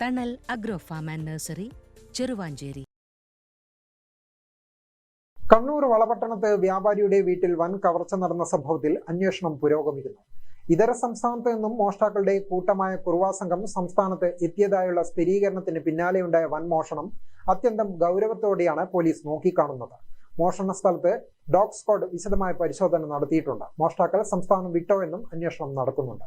Thanal agro farm and nursery Cheruvanchery Kannur വളപട്ടണത്ത് വ്യാപാരിയുടെ വീട്ടിൽ വൻ കവർച്ച നടന്ന സംഭവത്തിൽ അന്വേഷണം പുരോഗമിക്കുന്നു. ഇതര സംസ്ഥാനത്ത് നിന്നും മോഷ്ടാക്കളുടെ കൂട്ടമായ കുറുവാ സംഘം സംസ്ഥാനത്ത് എത്തിയതായുള്ള സ്ഥിരീകരണത്തിന് പിന്നാലെയുണ്ടായ വൻ മോഷണം അത്യന്തം ഗൗരവത്തോടെയാണ് പോലീസ് നോക്കിക്കാണുന്നത്. മോഷണ സ്ഥലത്ത് ഡോഗ് സ്ക്വാഡ് വിശദമായ പരിശോധന നടത്തിയിട്ടുണ്ട്. മോഷ്ടാക്കൾ സംസ്ഥാനം വിട്ടോ എന്നും അന്വേഷണം നടക്കുന്നുണ്ട്.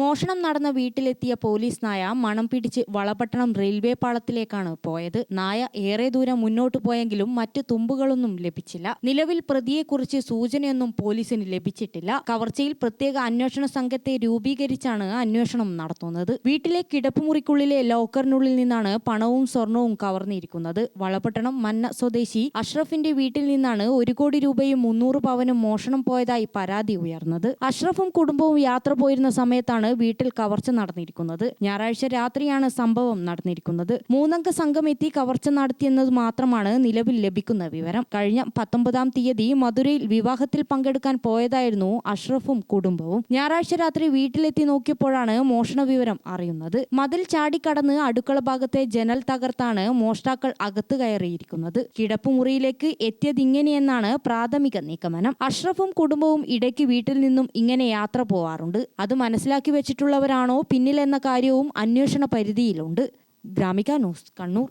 മോഷണം നടന്ന വീട്ടിലെത്തിയ പോലീസ് നായ മണം പിടിച്ച് വളപട്ടണം റെയിൽവേ പാളത്തിലേക്കാണ് പോയത്. നായ ഏറെ ദൂരം മുന്നോട്ട് പോയെങ്കിലും മറ്റു തുമ്പുകളൊന്നും ലഭിച്ചില്ല. നിലവിൽ പ്രതിയെക്കുറിച്ച് സൂചനയൊന്നും പോലീസിന് ലഭിച്ചിട്ടില്ല. കവർച്ചയിൽ പ്രത്യേക അന്വേഷണ സംഘത്തെ രൂപീകരിച്ചാണ് അന്വേഷണം നടത്തുന്നത്. വീട്ടിലെ കിടപ്പുമുറിക്കുള്ളിലെ ലോക്കറിനുള്ളിൽ നിന്നാണ് പണവും സ്വർണവും കവർന്നിരിക്കുന്നത്. വളപട്ടണം മന്ന സ്വദേശി അഷ്റഫിന്റെ വീട്ടിൽ നിന്നാണ് ഒരു കോടി രൂപയും മുന്നൂറ് പവനും മോഷണം പോയതായി പരാതി ഉയർന്നത്. അഷ്റഫും കുടുംബവും യാത്ര പോയിരുന്ന സമയത്താണ് വീട്ടിൽ കവർച്ച നടന്നിരിക്കുന്നത്. ഞായറാഴ്ച രാത്രിയാണ് സംഭവം നടന്നിരിക്കുന്നത്. മൂന്നംഗ സംഘം എത്തി കവർച്ച നടത്തിയെന്നത് മാത്രമാണ് നിലവിൽ ലഭിക്കുന്ന വിവരം. കഴിഞ്ഞ പത്തൊമ്പതാം തീയതി മധുരയിൽ വിവാഹത്തിൽ പങ്കെടുക്കാൻ പോയതായിരുന്നു അഷ്റഫും കുടുംബവും. ഞായറാഴ്ച രാത്രി വീട്ടിലെത്തി നോക്കിയപ്പോഴാണ് മോഷണ വിവരം അറിയുന്നത്. മതിൽ ചാടിക്കടന്ന് അടുക്കള ഭാഗത്തെ ജനൽ തകർത്താണ് മോഷ്ടാക്കൾ അകത്ത് കയറിയിരിക്കുന്നത്. കിടപ്പുമുറിയിലേക്ക് എത്തിയതിങ്ങനെയെന്നാണ് പ്രാഥമിക നിഗമനം അഷ്റഫും കുടുംബവും ഇടയ്ക്ക് വീട്ടിൽ നിന്നും ഇങ്ങനെ യാത്ര പോവാറുണ്ട്. അത് മനസ്സിലാക്കി വെച്ചിട്ടുള്ളവരാണോ? പിന്നിലെന്ന കാര്യവും അന്വേഷണ പരിധിയിലുണ്ട്. Gramika news Kannur.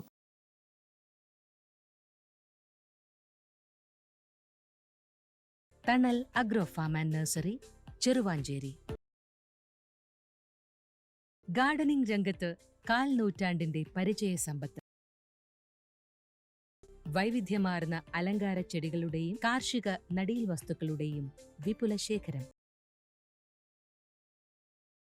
Thanal agro farm and nursery Cheruvanchery. Gardening രംഗത്ത് കാൽ നൂറ്റാണ്ടിന്റെ പരിചയ സമ്പത്ത്. വൈവിധ്യമാർന്ന അലങ്കാര ചെടികളുടെയും കാർഷിക നടീൽ വസ്തുക്കളുടെയും വിപുല ശേഖരം